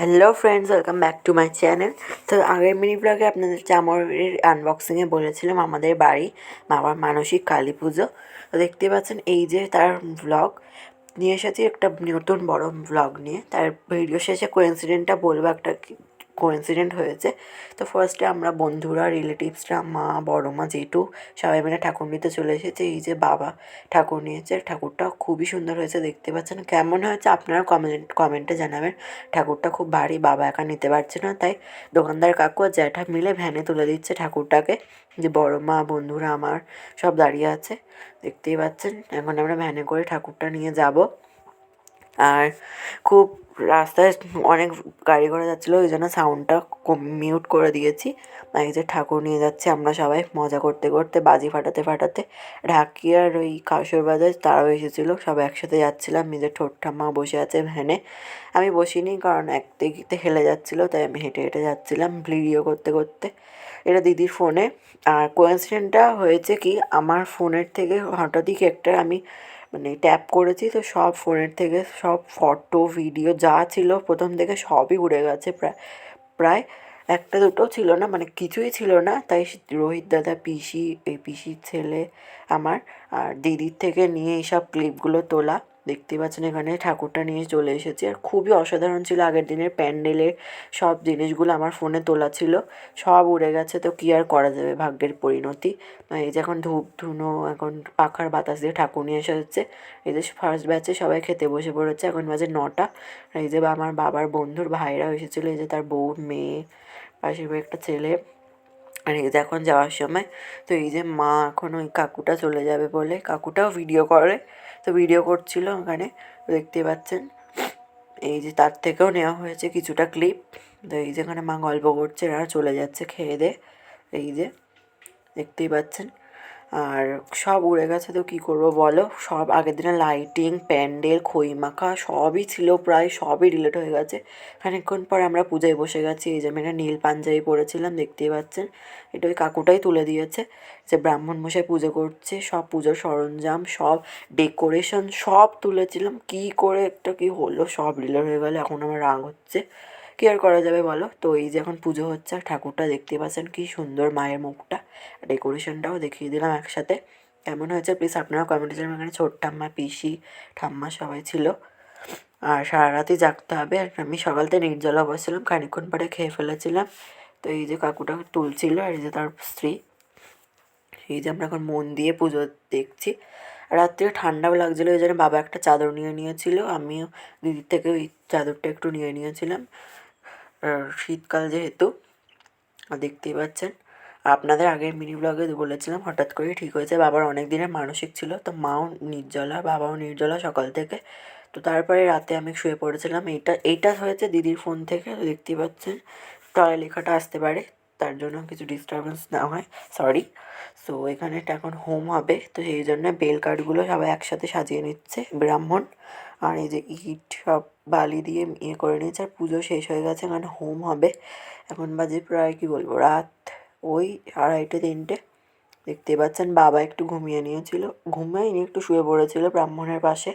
Hello friends welcome back to my channel তো আগের mini ব্লগে আপনাদের চামড়ের আনবক্সিংয়ে বলেছিলাম আমাদের বাড়ি, বাবার মানসিক কালী পুজো। তো দেখতে পাচ্ছেন, এই যে তার ব্লগ নিয়ে এসেছি একটা নতুন বড় ব্লগ নিয়ে। তার ভিডিও শেষে কোয়েন্সিডেন্টটা বলব একটা কোইন্সিডেন্ট হয়েছে। তো ফার্স্টে আমরা বন্ধুরা রিলেটিভসরা মা বড় মা জেঠু সবাই মিলে ঠাকুর নিতে চলে এসেছে। এই যে বাবা ঠাকুর নিয়েছে, ঠাকুরটা খুবই সুন্দর হয়েছে, দেখতে পাচ্ছেন। কেমন হয়েছে আপনারা কমেন্ট কমেন্টে জানাবেন। ঠাকুরটা খুব ভারী, বাবা একা নিতে পারছে না, তাই দোকানদার কাকু আর জ্যাঠা মিলে ভ্যানে তুলে দিচ্ছে ঠাকুরটাকে। যে বড় মা বন্ধুরা, আমার সব দাঁড়িয়ে আছে, দেখতেই পাচ্ছেন। এখন আমরা ভ্যানে করে ঠাকুরটা নিয়ে যাব। আর খুব রাস্তায় অনেক গাড়ি ঘোড়া যাচ্ছিল, ওই জন্য সাউন্ডটা মিউট করে দিয়েছি। এই যে ঠাকুর নিয়ে যাচ্ছে, আমরা সবাই মজা করতে করতে, বাজি ফাটাতে ফাটাতে, ঢাকি আর ওই কাসর বাজার তারাও এসেছিল সব একসাথে যাচ্ছিলাম, নিজের ঠোঁট ঠাম্মা বসে আছে ভ্যানে। আমি বসিনি কারণ এক দিকতে হেলে যাচ্ছিল, তাই আমি হেঁটে হেঁটে যাচ্ছিলাম ভিডিও করতে করতে। এটা দিদির ফোনে আর কোয়েন্সিডেন্টটা হয়েছে কি, আমার ফোনের থেকে হঠাৎই একটা আমি মানে ট্যাপ করেছি, তো সব ফোনের থেকে সব ফটো ভিডিও যা ছিল প্রথম থেকে সবই উড়ে গেছে প্রায় প্রায় একটা দুটো ছিল না মানে কিছুই ছিল না। তাই রোহিত দাদা, পিসি এই পিসির ছেলে আমার আর দিদির থেকে নিয়ে এইসব ক্লিপগুলো তোলা। দেখতে পাচ্ছেন এখানে ঠাকুরটা নিয়ে চলে এসেছি। আর খুবই অসাধারণ ছিল আগের দিনের প্যান্ডেলের সব জিনিসগুলো আমার ফোনে তোলা ছিল। সব উড়ে গেছে, তো কী আর করা যাবে ভাগ্যের পরিণতি? এই যে এখন ধূপ, ধুনো, এখন পাখার বাতাস দিয়ে ঠাকুর নিয়ে এসে হচ্ছে, এই যে ফার্স্ট ব্যাচে সবাই খেতে বসে পড়েছে, এখন বাজে নটা। এই যে আমার বাবার বন্ধুর ভাইরা এসেছিল, এই যে তার বউ, মেয়ে, পাশের একটা ছেলে। আর এই যে এখন যাওয়ার সময়, তো এই যে মা এখন ওই কাকুটা চলে যাবে বলে, কাকুটাও ভিডিও করে। তো ভিডিও করছিল ওখানে, দেখতে পাচ্ছেন? এই যে তার থেকেও নেওয়া হয়েছে কিছুটা ক্লিপ তো এই যে এখানে মা গল্প করছে, আর চলে যাচ্ছে খেয়ে দে। এই যে, দেখতেই পাচ্ছেন? আর সব উড়ে গেছে তো কী করব বলো? সব আগের দিনে লাইটিং প্যান্ডেল খই মাখা সবই ছিল প্রায়, সবই রিলেট হয়ে গেছে। খানিকক্ষণ পর আমরা পূজায় বসে গেছি, এই যে আমি একটা নীল পাঞ্জাবি পরেছিলাম, দেখতেই পাচ্ছেন। এটা ওই কাকুটাই তুলে দিয়েছে, যে ব্রাহ্মণ মশাই পুজো করছে, সব পুজোর সরঞ্জাম, সব ডেকোরেশন সব তুলেছিলাম। কী করে একটা কী হলো, সব রিলেট হয়ে গেলো, এখন আমার রাগ হচ্ছে। কী আর করা যাবে বলো? তো এই যে এখন পুজো হচ্ছে আর ঠাকুরটা দেখতে পাচ্ছেন কী সুন্দর মায়ের মুখটা। ডেকোরেশনটাও দেখিয়ে দিলাম একসাথে। কেমন হয়েছে? প্লিজ আপনারা কমেন্টে জানাবেন। এখানে ছোট ঠাম্মা, পিসি, ঠাম্মা সবাই ছিল। আর সারা রাতই জাগতে হবে। আর আমি সকালতে নির্জলা বসছিলাম খানিক্ষণ পরে খেয়ে ফেলেছিলাম। তো এই যে কাকুটা তুলছিল আর এই যে তার স্ত্রী। এই যে আমরা এখন মন দিয়ে পুজো দেখছি। রাত্রে ঠান্ডাও লাগছিল ওই জন্য বাবা একটা চাদর নিয়ে নিয়েছিল। আমিও দিদির থেকে ওই চাদরটা একটু নিয়ে নিয়েছিলাম। শীতকাল যেহেতু, দেখতেই পাচ্ছেন। আপনাদের আগের মিনি ব্লগে বলেছিলাম, হঠাৎ করেই ঠিক হয়েছে। বাবার অনেক দিনের মানসিক ছিল, তো মাও নির্জলা, বাবাও নির্জলা সকাল থেকে। তো তারপরে রাতে আমি শুয়ে পড়েছিলাম। এইটা এইটা হয়েছে দিদির ফোন থেকে দেখতেই পাচ্ছেন। তলায় লেখাটা আসতে পারে। তার জন্য কিছু ডিস্টারবেন্স না হয়। সরি সো এখানে এখন হোম হবে। তো সেই জন্য বেল কার্ডগুলো সবাই একসাথে সাজিয়ে নিচ্ছে, ব্রাহ্মণ। আর এই যে ইট, সব বালি দিয়ে ইয়ে করে নিয়েছে, আর পুজো শেষ হয়ে গেছে, এখানে হোম হবে। এখন বাজে প্রায়, কী বলব, রাত ওই আড়াইটে, তিনটে। দেখতে পাচ্ছেন, বাবা একটু ঘুমিয়ে নিয়েছিল। ঘুমিয়েনি, একটু শুয়ে পড়েছিল ব্রাহ্মণের পাশে।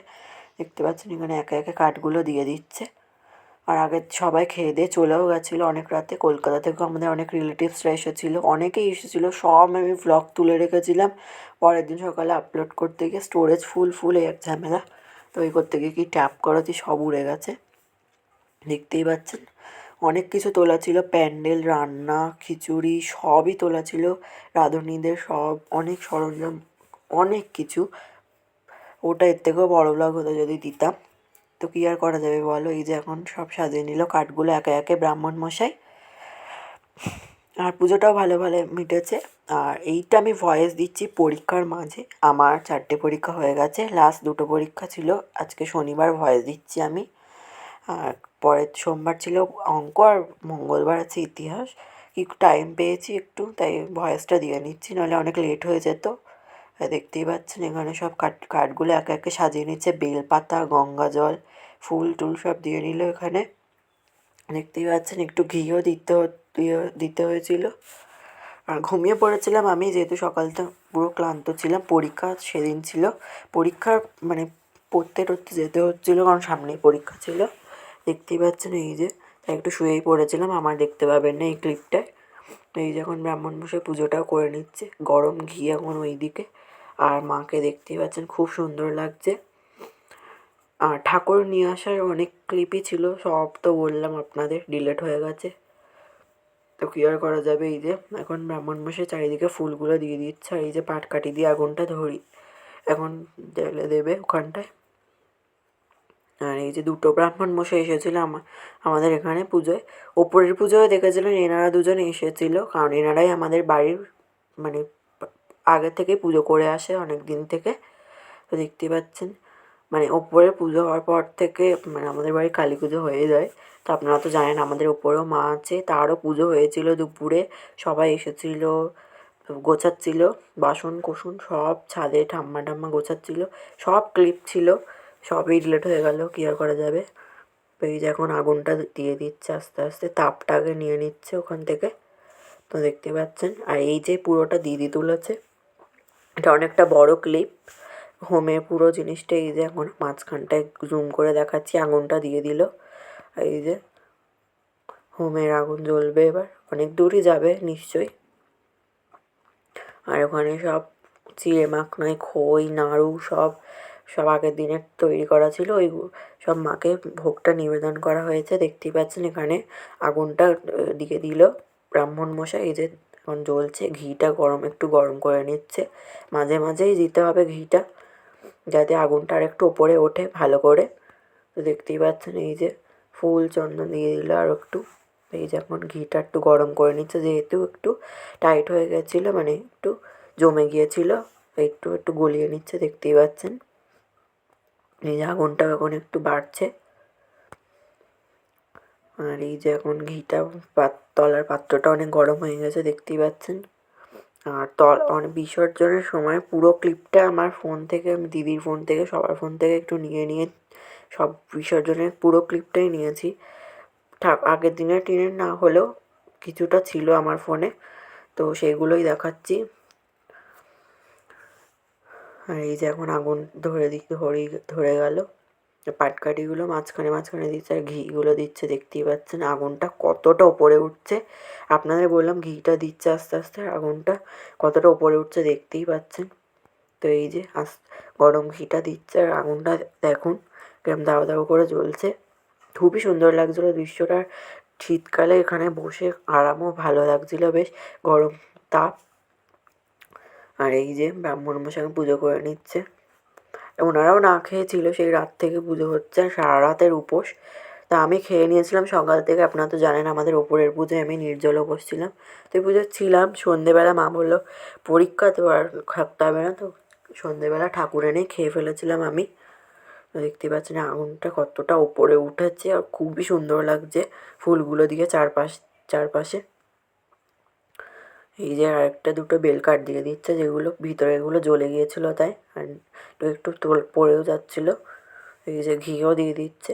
দেখতে পাচ্ছেন, এখানে একে একে কাঠগুলো দিয়ে দিচ্ছে। আর আগে সবাই খেয়ে দিয়ে চলেও গেছিল অনেক রাতে। কলকাতা থেকেও আমাদের অনেক রিলেটিভসরা এসেছিল। অনেকেই এসেছিল, সব আমি ব্লগ তুলে রেখেছিলাম। পরের দিন সকালে আপলোড করতে গিয়ে স্টোরেজ ফুল ফুল এক ঝামেলা। তো এই করতে গিয়ে কি ট্যাপ করাতে সব উড়ে গেছে। দেখতেই পাচ্ছেন, অনেক কিছু তোলা ছিল। প্যান্ডেল, রান্না, খিচুড়ি সবই তোলা ছিল। রাঁধুনিদের সব, অনেক সরঞ্জাম, অনেক কিছু। ওটা এর থেকেও বড়ো ব্লগ হতো যদি দিতাম। তো কী আর করা যাবে বলো? এই যে এখন সব সাজিয়ে নিল, কাঠগুলো একে একে ব্রাহ্মণ মশাই। আর পুজোটাও ভালো ভালো মিটেছে। আর এইটা আমি ভয়েস দিচ্ছি পরীক্ষার মাঝে। আমার চারটে পরীক্ষা হয়ে গেছে লাস্ট দুটো পরীক্ষা ছিল। আজকে শনিবার ভয়েস দিচ্ছি আমি। আর পরের সোমবার ছিল অঙ্ক আর মঙ্গলবার আছে ইতিহাস। একটু টাইম পেয়েছি একটু, তাই ভয়েসটা দিয়ে নিচ্ছি, নাহলে অনেক লেট হয়ে যেত। দেখতেই পাচ্ছেন এখানে সব কাঠ, কাঠগুলো একে একে সাজিয়ে নিচ্ছে। বেলপাতা গঙ্গা জল ফুল টুল সব দিয়ে নিল এখানে। দেখতেই পাচ্ছেন, একটু ঘিও দিতে দিতে হয়েছিল। আর ঘুমিয়ে পড়েছিলাম আমি, যেহেতু সকালটা পুরো ক্লান্ত ছিলাম, পরীক্ষা সেদিন ছিল। পরীক্ষার মানে পড়তে টরতে যেতে হচ্ছিল, কারণ সামনেই পরীক্ষা ছিল। দেখতেই পাচ্ছেন এই যে, তাই একটু শুয়েই পড়েছিলাম, আমার দেখতে পাবেন না এই ক্লিপটায়। এই যখন ব্রাহ্মণ বসে পুজোটাও করে নিচ্ছে, গরম ঘি এখন ওইদিকে। আর মাকে দেখতেই পাচ্ছেন, খুব সুন্দর লাগছে। ঠাকুর নিয়ে আসার অনেক ক্লিপই ছিল, সব তো বললাম আপনাদের ডিলেট হয়ে গেছে। তো কি আর করা যাবে এই যে, এখন ব্রাহ্মণ মশাই চারিদিকে ফুলগুলো দিয়ে দিচ্ছে, আর এই যে পাটকাঠি দিয়ে আগুনটা ধরি। এখন জ্বেলে দেবে ওখানটায়। আর এই যে দুটো ব্রাহ্মণ মশাই এসেছিল আমা- আমাদের এখানে পুজোয়। ওপরের পুজোয় দেখেছিলেন এনারা দুজন এসেছিল, কারণ এনারাই আমাদের বাড়ির মানে আগে থেকে পুজো করে আসে অনেক দিন থেকে। তো দেখতে পাচ্ছেন। মানে ওপরে পুজো হওয়ার পর থেকে মানে আমাদের বাড়ি কালী পুজো হয়ে যায়। তো আপনারা তো জানেন আমাদের ওপরেও মা আছে। তারও পুজো হয়েছিল দুপুরে। সবাই এসেছিল, গোছাচ্ছিল, বাসন কোসন সব ছাদে ঠাম্মা ঠাম্মা গোছাচ্ছিল। সব ক্লিপ ছিল, সবই ডিলেট হয়ে গেল, কী আর করা যাবে? এই যে এখন আগুনটা দিয়ে দিচ্ছে আস্তে আস্তে, তাপটাকে নিয়ে নিচ্ছে ওখান থেকে। তো দেখতে পাচ্ছেন, আর এই যে পুরোটা দিদি তুলেছে, এটা অনেকটা বড় ক্লিপ হোমের পুরো জিনিসটা, এই যে এখন মাঝখানটায় জুম করে দেখাচ্ছি আগুনটা দিয়ে দিল। এই যে হোমের আগুন জ্বলবে এবার। অনেক দূরই যাবে, নিশ্চয়ই। আর ওখানে সব চিড়ে মাখনায় খই, নাড়ু সব সব আগের দিনের তৈরি করা ছিল। ওই সব মাকে ভোগটা নিবেদন করা হয়েছে। দেখতেই পাচ্ছেন এখানে আগুনটা দিয়ে দিল ব্রাহ্মণ মশাই। এই যে এখন জ্বলছে, ঘিটা গরম, একটু গরম করে নিচ্ছে। মাঝে মাঝেই দিতে হবে ঘিটা। যাতে আগুনটা আর একটু ওপরে ওঠে ভালো করে। তো দেখতেই পাচ্ছেন এই যে ফুল চন্দন দিয়ে দিল আর একটু। এই যে এখন ঘিটা একটু গরম করে নিচ্ছে, যেহেতু একটু টাইট হয়ে গেছিল মানে একটু জমে গিয়েছিল, একটু একটু গলিয়ে নিচ্ছে, দেখতেই পাচ্ছেন। এই যে আগুনটা এখন একটু বাড়ছে। আর এই যে এখন ঘিটা পাত, তলার পাত্রটা অনেক গরম হয়ে গেছে, দেখতেই পাচ্ছেন। আর তল অনেক বিসর্জনের সময় পুরো ক্লিপটা আমার ফোন থেকে দিদির ফোন থেকে, সবার ফোন থেকে একটু নিয়ে নিয়ে সব বিসর্জনের পুরো ক্লিপটাই নিয়েছি। ঠাক, আগের দিনের টিনের না হলেও কিছুটা ছিল আমার ফোনে, তো সেগুলোই দেখাচ্ছি। আর এই যে এখন আগুন ধরে দি ধরে ধরে গেল। পাটকাঠিগুলো মাঝখানে মাঝখানে দিচ্ছে আর ঘিগুলো দিচ্ছে, দেখতেই পাচ্ছেন আগুনটা কতটা ওপরে উঠছে। আপনাদের বললাম ঘিটা দিচ্ছে আস্তে আস্তে আগুনটা কতটা ওপরে উঠছে দেখতেই পাচ্ছেন। তো এই যে আস, গরম ঘিটা দিচ্ছে আর আগুনটা দেখুন কেরম দাও দাও করে জ্বলছে। খুবই সুন্দর লাগছিল দৃশ্যটা। শীতকালে এখানে বসে আরামও ভালো লাগছিল বেশ, গরম তাপ। আর এই যে ব্রাহ্মণ মশাই পুজো করে নিচ্ছে। ওনারাও না খেয়েছিল, সেই রাত থেকে পুজো হচ্ছে আর সারা রাতের উপোস। তা আমি খেয়ে নিয়েছিলাম, সকাল থেকে আপনারা তো জানেন আমাদের ওপরের পুজোয় আমি নির্জল উপোস ছিলাম। তো এই পুজো ছিলাম, সন্ধেবেলা মা বলল, পরীক্ষা তো আর থাকতে হবে না তো। সন্ধেবেলা ঠাকুর এনে খেয়ে ফেলেছিলাম আমি। দেখতে পাচ্ছেন আগুনটা কতটা ওপরে উঠেছে আর খুবই সুন্দর লাগছে ফুলগুলো দিয়ে চারপাশ, চারপাশে। এই যে আরেকটা দুটো বেল কাঠ দিয়ে দিচ্ছে, যেগুলো ভিতরেগুলো জ্বলে গিয়েছিল তাই, আর একটু একটু তোল পড়েও যাচ্ছিল। এই যে ঘিও দিয়ে দিচ্ছে।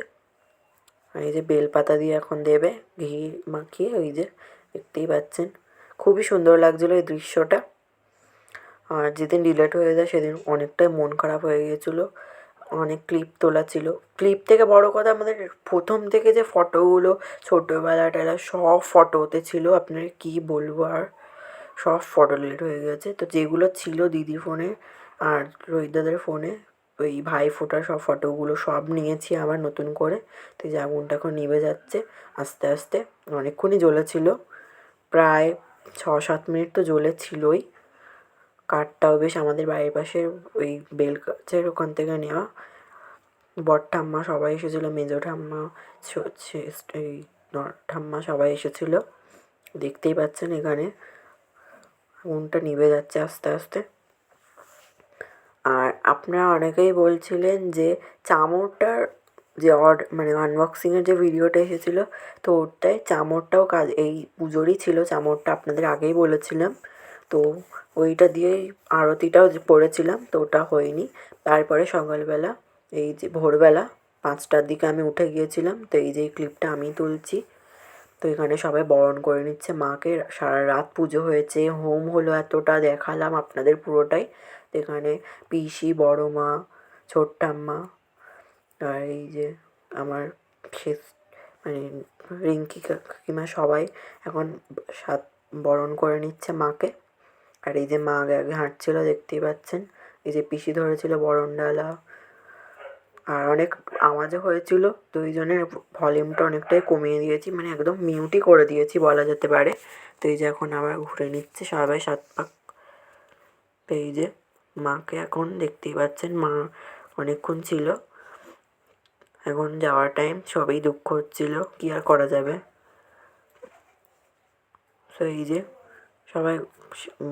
আর এই যে বেলপাতা দিয়ে এখন দেবে, ঘি মাখিয়ে ওই যে দেখতেই পাচ্ছেন। খুবই সুন্দর লাগছিল এই দৃশ্যটা। আর যেদিন ডিলেট হয়ে যায় সেদিন অনেকটাই মন খারাপ হয়ে গিয়েছিল। অনেক ক্লিপ তোলা ছিল। ক্লিপ থেকে বড় কথা আমাদের প্রথম থেকে যে ফটোগুলো ছোটোবেলা টেলা সব ফটোতে ছিল। আপনার কী বলব আর? সব ফটো ডিলিট হয়ে গেছে। তো যেগুলো ছিল দিদির ফোনে আর রোহিত দাদার ফোনে ওই ভাই ফোটার সব ফটোগুলো সব নিয়েছি আবার নতুন করে। তো যে আগুনটা এখন নিভে যাচ্ছে আস্তে আস্তে। অনেকক্ষণই জ্বলেছিল। প্রায় ছ সাত মিনিট তো জ্বলেছিলই। কাঠটাও বেশ আমাদের বাড়ির পাশে ওই বেল গাছের ওখান থেকে নেওয়া। বট ঠাম্মা সবাই এসেছিল, মেজো ঠাম্মা এই ঠাম্মা সবাই এসেছিল। দেখতেই পাচ্ছেন এখানে। আগুনটা নিভে যাচ্ছে আস্তে আস্তে। আর আপনারা অনেকেই বলছিলেন যে চামড়টার যে অড মানে আনবক্সিংয়ের যে ভিডিওটা এসেছিল, তো ওটাই চামড়টাও কাজ, এই পুজোরই ছিল চামড়টা, আপনাদের আগেই বলেছিলাম। তো ওইটা দিয়েই আরতিটাও যে পড়েছিলাম, তো ওটা হয়নি। তারপরে সকালবেলা এই যে ভোরবেলা পাঁচটার দিকে আমি উঠে গিয়েছিলাম, তো এই যে ক্লিপটা আমি তুলছি। তো এখানে সবাই বরণ করে নিচ্ছে মাকে। সারা রাত পুজো হয়েছে। হোম হলো এতটা, দেখালাম আপনাদের পুরোটাই। তো এখানে পিসি, বড় মা ছোট্টাম্মা আর এই যে আমার শেষ মানে রিঙ্কি কাকিমা সবাই এখন সাত, বরণ করে নিচ্ছে মাকে। আর এই যে মা আগে আগে হাঁটছিল, দেখতেই পাচ্ছেন। এই যে পিসি ধরেছিল বরণ ডালা আর অনেক আওয়াজও হয়েছিল, দুইজনের ভলিউমটা অনেকটাই কমিয়ে দিয়েছি মানে একদম মিউটই করে দিয়েছি বলা যেতে পারে। তো এই যে এখন আবার ঘুরে নিচ্ছে সবাই সাত পাক। তো এই যে মাকে এখন দেখতেই পাচ্ছেন, মা অনেকক্ষণ ছিল। এখন যাওয়ার টাইম সবই দুঃখ হচ্ছিল, কী আর করা যাবে? তো এই যে সবাই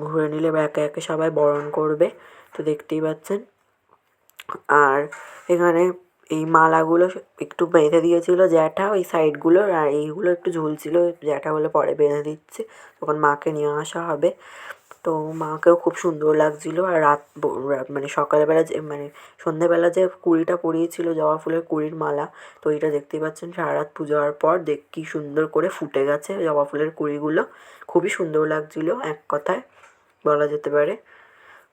ঘুরে নিলে বা একে একে সবাই বরণ করবে, তো দেখতেই পাচ্ছেন। আর এখানে এই মালাগুলো একটু বেঁধে দিয়েছিল জ্যাঠা, ওই সাইডগুলো, আর এইগুলো একটু ঝুলছিল, জ্যাঠা বলে পরে বেঁধে দিচ্ছে, তখন মাকে নিয়ে আসা হবে। তো মাকেও খুব সুন্দর লাগছিল, আর রাত মানে সকালবেলা যে মানে সন্ধেবেলা যে কুড়িটা পরিয়েছিল জবা ফুলের কুড়ির মালা, তো এটা দেখতেই পাচ্ছেন সারা রাত পুজো হওয়ার পর, দেখ কী সুন্দর করে ফুটে গেছে জবা ফুলের কুড়িগুলো। খুবই সুন্দর লাগছিল এক কথায়, বলা যেতে পারে।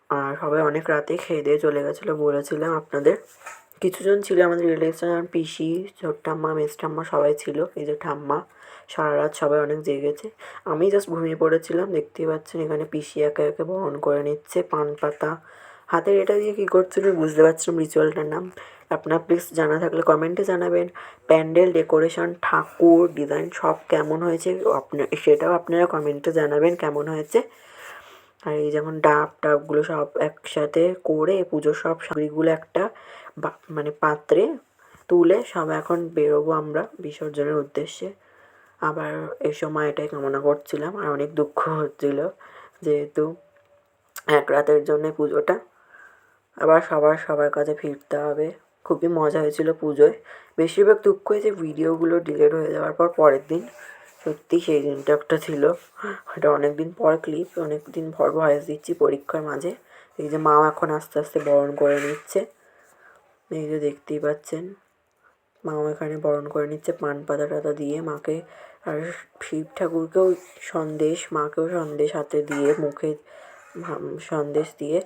আর সবাই অনেক রাতেই খেয়ে দিয়ে চলে গেছিল, বলেছিলাম আপনাদের। কিছুজন ছিল আমাদের রিলেশন যেমন পিসি ছোট ঠাম্মা মেজ ঠাম্মা সবাই ছিল, এই যে ঠাম্মা, সারা রাত সবাই অনেক জেগেছে। আমি জাস্ট ঘুমিয়ে পড়েছিলাম, দেখতেই পাচ্ছেন এখানে পিসি একে একে বহন করে নিচ্ছে, পান পাতা। হাতের এটা দিয়ে কী করছিল বুঝতে পারছিলাম রিচুয়ালটার নাম। আপনার প্লিজ জানা থাকলে কমেন্টে জানাবেন। প্যান্ডেল ডেকোরেশন ঠাকুর ডিজাইন সব কেমন হয়েছে? আপনার সেটাও আপনারা কমেন্টে জানাবেন কেমন হয়েছে। আর এই যেমন ডাব টাবগুলো সব একসাথে করে পুজোর সব সামগ্রীগুলো একটা মানে পাত্রে তুলে সব এখন বেরোবো আমরা বিসর্জনের উদ্দেশ্যে। আবার এই সময় এটাই কামনা করছিলাম আর অনেক দুঃখ হচ্ছিল যেহেতু এক রাতের জন্যে পুজোটা। আবার সবার সবার কাছে ফিরতে হবে। খুবই মজা হয়েছিল পুজোয়। বেশিরভাগ দুঃখ হয়েছে ভিডিওগুলো ডিলেট হয়ে যাওয়ার পর পরের দিন সত্যি সেই দিনটা একটা ছিল। এটা অনেক দিন পর ক্লিপ অনেক দিন পর ভয়েস দিচ্ছি পরীক্ষার মাঝে। এই যে মাও এখন আস্তে আস্তে বরণ করে নিচ্ছে। এই যে দেখতেই পাচ্ছেন, মাও এখানে বরণ করে নিচ্ছে পান পাতা টাতা দিয়ে। মাকে আর শিব ঠাকুরকেও সন্দেশ, মাকেও সন্দেশ হাতে দিয়ে, মুখে সন্দেশ দিয়ে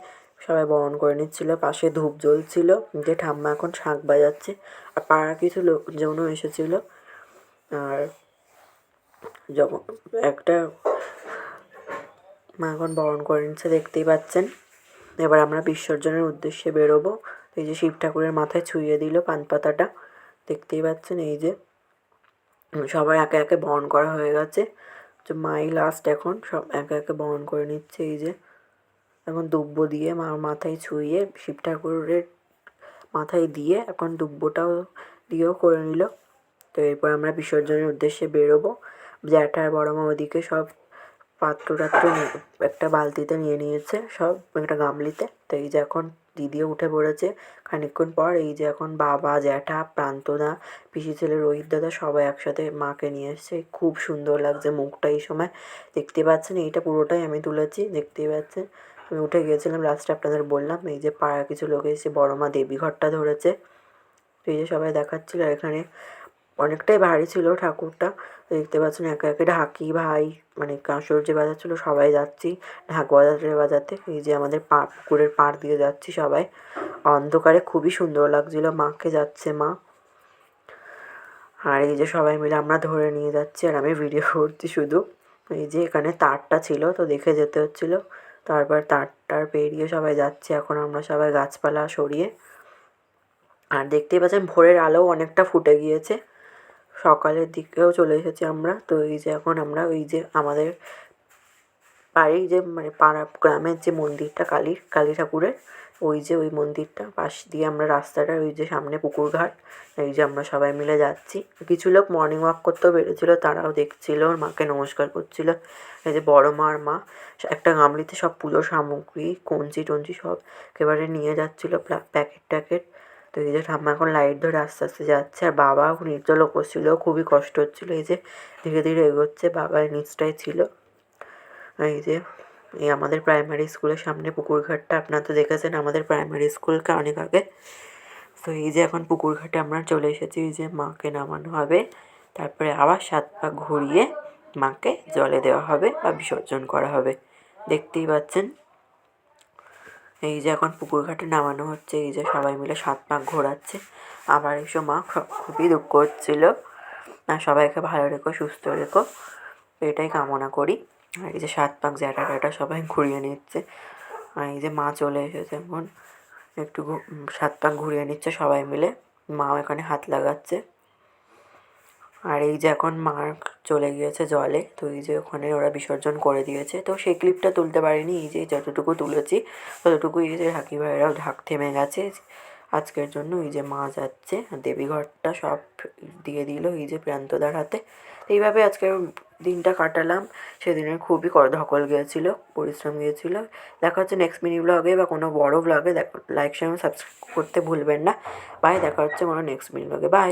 সবাই বরণ করে নিচ্ছিলো। পাশে ধূপ জ্বলছিল। যে ঠাম্মা এখন শাঁখ বাজাচ্ছে। আর পাড়া কিছু লোকজনও এসেছিল। আর যখন একটা মা এখন বরণ করে নিচ্ছে, দেখতেই পাচ্ছেন। এবার আমরা বিসর্জনের উদ্দেশ্যে বেরোবো। এই যে শিব ঠাকুরের মাথায় ছুঁয়ে দিল পান পাতাটা, দেখতেই পাচ্ছেন এই যে সবাই একে একে বহন করা হয়ে গেছে। তো মাই লাস্ট এখন সব একে একে বহন করে নিচ্ছে এই যে। এখন দুব্ব দিয়ে মার মাথায় ছুঁয়ে শিব ঠাকুরের মাথায় দিয়ে এখন দুব্বটাও দিয়েও করে নিল। তো এরপর আমরা বিসর্জনের উদ্দেশ্যে বেরোবো। জ্যাঠার বড় মা ওদিকে সব পাত্র টাত্র একটা বালতিতে নিয়ে নিয়েছে, সব একটা গামলিতে। তো এই যে এখন দিদিও উঠে পড়েছে, খানিকক্ষণ পর এই যে এখন বাবা, জ্যাঠা, প্রান্তদা, পিসি ছেলে, রোহিত দাদা সবাই একসাথে মাকে নিয়ে এসছে। খুব সুন্দর লাগছে মুখটা এই সময়। দেখতে পাচ্ছেন, এইটা পুরোটাই আমি তুলেছি, দেখতেই পাচ্ছেন। আমি উঠে গিয়েছিলাম, লাস্টে আপনাদের বললাম, এই যে পাড়া কিছু লোক এসে বড় মা দেবী ঘরটা ধরেছে। এই যে সবাই দেখাচ্ছিল এখানে অনেকটাই ভারী ছিল ঠাকুরটা। দেখতে পাচ্ছেন একে একে ঢাকি ভাই মানে কাঁসর যে বাজাচ্ছিলো সবাই যাচ্ছি। ঢাক বাজাতে বাজাতে এই যে আমাদের পা, পুকুরের পাড় দিয়ে যাচ্ছি সবাই। অন্ধকারে খুবই সুন্দর লাগছিল, মাকে যাচ্ছে মা। আর এই যে সবাই মিলে আমরা ধরে নিয়ে যাচ্ছি আর আমি ভিডিও করছি শুধু। এই যে এখানে তারটা ছিল, তো দেখে যেতে হচ্ছিল। তারপর তারটার পেরিয়ে সবাই যাচ্ছে, এখন আমরা সবাই গাছপালা সরিয়ে। আর দেখতেই পাচ্ছেন ভোরের আলো অনেকটা ফুটে গিয়েছে। সকালের দিকেও চলে এসেছি আমরা। তো এই যে এখন আমরা ওই যে আমাদের বাড়ির যে মানে পাড়া গ্রামের যে মন্দিরটা কালীর কালী ঠাকুরের, ওই যে ওই মন্দিরটা পাশ দিয়ে আমরা রাস্তাটা, ওই যে সামনে পুকুরঘাট এই যে আমরা সবাই মিলে যাচ্ছি। কিছু লোক মর্নিং ওয়াক করতেও বেরোছিলো তারাও দেখছিলো, ওর মাকে নমস্কার করছিল। এই যে বড় মার মা, একটা গামলিতে সব পুজোর সামগ্রী, কঞ্চি টঞ্চি সব একেবারে নিয়ে যাচ্ছিল প্যাকেট ট্যাকেট। তো এই যে ঠাম্মা এখন লাইট ধরে আস্তে আস্তে যাচ্ছে আর বাবা এখন নির্জল করছিল খুবই কষ্ট হচ্ছিল। এই যে ধীরে ধীরে এগোচ্ছে বাবার নিচটাই ছিল। এই যে এই আমাদের প্রাইমারি স্কুলের সামনে পুকুর ঘাটটা আপনারা তো দেখেছেন আমাদের প্রাইমারি স্কুলকে অনেক আগে। তো এই যে এখন পুকুর ঘাটে আমরা চলে এসেছি। এই যে মাকে নামানো হবে। তারপরে আবার সাত পা ঘুরিয়ে মাকে জলে দেওয়া হবে বা বিসর্জন করা হবে। দেখতেই পাচ্ছেন। এই যে এখন পুকুর ঘাটে নামানো হচ্ছে, এই যে সবাই মিলে সাত পাক ঘোরাচ্ছে। আবার এসো মা খুবই দুঃখ হচ্ছিল। আর সবাইকে ভালো রেখো, সুস্থ রেখো। এটাই কামনা করি। আর এই যে সাত পাক জ্যাঠা ট্যাঠা সবাই ঘুরিয়ে নিচ্ছে। আর এই যে মা চলে এসেছে এখন। একটু সাত পাক ঘুরিয়ে নিচ্ছে সবাই মিলে। মাও এখানে হাত লাগাচ্ছে। আর এই যে এখন মার চলে গিয়েছে জলে, তো এই যে ওখানে ওরা বিসর্জন করে দিয়েছে। তো সেই ক্লিপটা তুলতে পারিনি, এই যে যতটুকু তুলেছি ততটুকু এই যে ঢাকি ভাইরাও ঢাক থেমে গেছে। আজকের জন্য এই যে মা যাচ্ছে দেবীঘরটা সব দিয়ে দিল এই যে প্রান্তদার হাতে। এইভাবে আজকের দিনটা কাটালাম। সেদিনের খুবই ধকল গিয়েছিল, পরিশ্রম গিয়েছিল। দেখা হচ্ছে নেক্সট মিনি ব্লগে বা কোনো বড় ব্লগে দেখ লাইক শেয়ার সাবস্ক্রাইব করতে ভুলবেন না। বাই দেখা হচ্ছে কোনো নেক্সট মিনি ব্লগে বাই